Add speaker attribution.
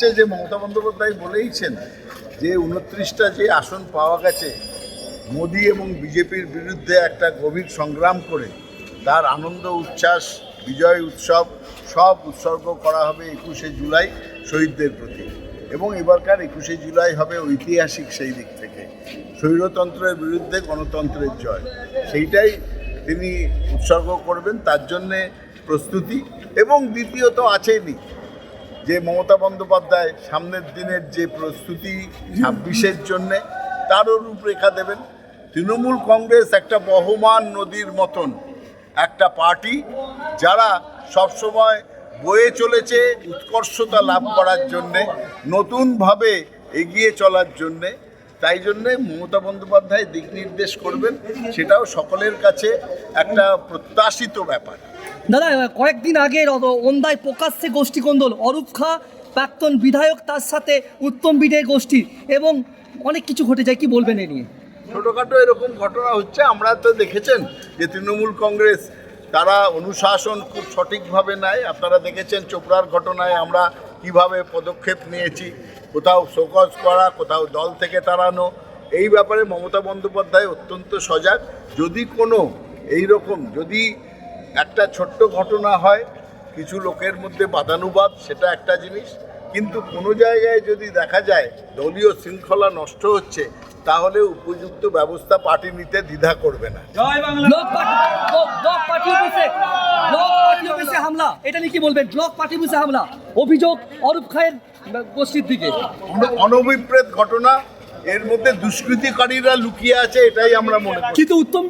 Speaker 1: হচ্ছে যে মমতা বন্দ্যোপাধ্যায় বলেইছেন যে উনত্রিশটা যে আসন পাওয়া গেছে, মোদী এবং বিজেপির বিরুদ্ধে একটা গভীর সংগ্রাম করে তার আনন্দ, উচ্ছ্বাস, বিজয় উৎসব সব উৎসর্গ করা হবে একুশে জুলাই শহীদদের প্রতি। এবং এবারকার একুশে জুলাই হবে ঐতিহাসিক সেই দিক থেকে। স্বৈরতন্ত্রের বিরুদ্ধে গণতন্ত্রের জয়। সেইটাই তিনি উৎসর্গ করবেন, তার জন্যে প্রস্তুতি। এবং দ্বিতীয়ত আছেনই যে মমতা বন্দ্যোপাধ্যায় সামনের দিনের যে প্রস্তুতি ছাব্বিশের জন্যে, তারও রূপরেখা দেবেন। তৃণমূল কংগ্রেস একটা বহমান নদীর মতন, একটা পার্টি যারা সবসময় বয়ে চলেছে উৎকর্ষতা লাভ করার জন্যে, নতুনভাবে এগিয়ে চলার জন্যে। তাই জন্যে মমতা বন্দ্যোপাধ্যায় দিক নির্দেশ করবেন, সেটাও সকলের কাছে একটা প্রত্যাশিত ব্যাপার।
Speaker 2: দাদা, কয়েকদিন আগে ওন্দায় প্রকাশ্যে গোষ্ঠী কোন্দল অরূপ খা প্রাক্তন বিধায়ক, তার সাথে উত্তম বিজয় গোষ্ঠী এবং অনেক কিছু ঘটে যায়, কি বলবেন এ নিয়ে?
Speaker 1: ছোটোখাটো এরকম ঘটনা হচ্ছে, আমরা তো দেখেছেন যে তৃণমূল কংগ্রেস, তারা অনুশাসন খুব সঠিকভাবে নেয়। আপনারা দেখেছেন চোপড়ার ঘটনায় আমরা কীভাবে পদক্ষেপ নিয়েছি, কোথাও শোকজ করা, কোথাও দল থেকে তাড়ানো। এই ব্যাপারে মমতা বন্দ্যোপাধ্যায় অত্যন্ত সজাগ। যদি কোনো এই রকম যদি একটা ছোট্ট ঘটনা হয় কিছু লোকের মধ্যে বাদানুবাদ সেটা একটা জিনিস। কিন্তু কোনো জায়গায় যদি দেখা যায় দলীয় শৃঙ্খলা নষ্ট হচ্ছে তাহলে উপযুক্ত ব্যবস্থা পার্টি নিতে দ্বিধা করবে না।
Speaker 2: হামলা। এটা নিয়ে কি বলবেন? ব্লক পার্টি অফিসে হামলা। অভিযোগ অরূপ খায়ের গোষ্ঠীর দিকে।
Speaker 1: অনভিপ্রেত ঘটনা এর মধ্যে দুষ্কৃতিকারীরা লুকিয়ে আছে এটাই আমরা মনে করি।
Speaker 2: কিন্তু উত্তম